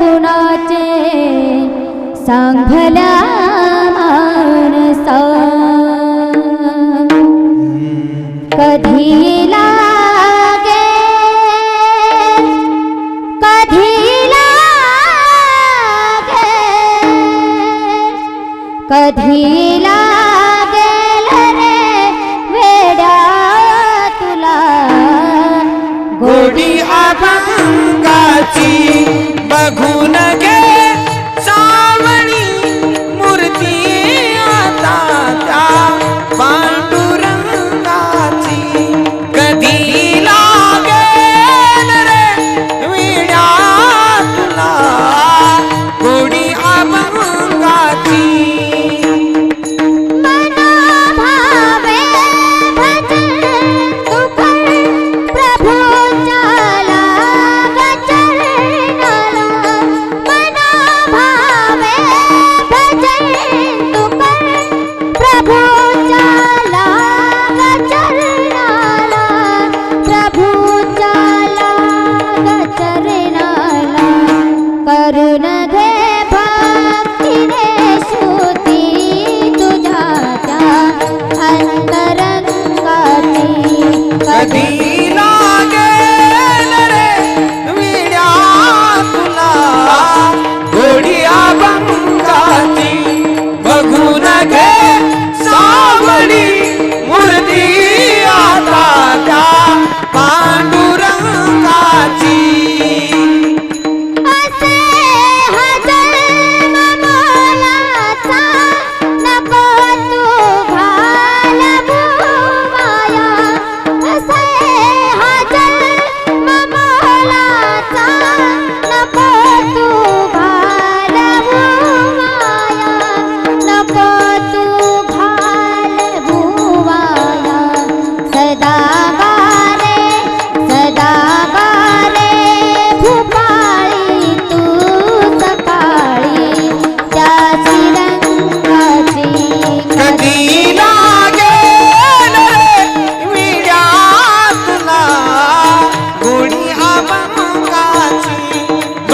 कुणाचे सांगल्या मानसा? कधी लागे? कधी लागे? कधी लागे गोडी अभंगाची बघून घे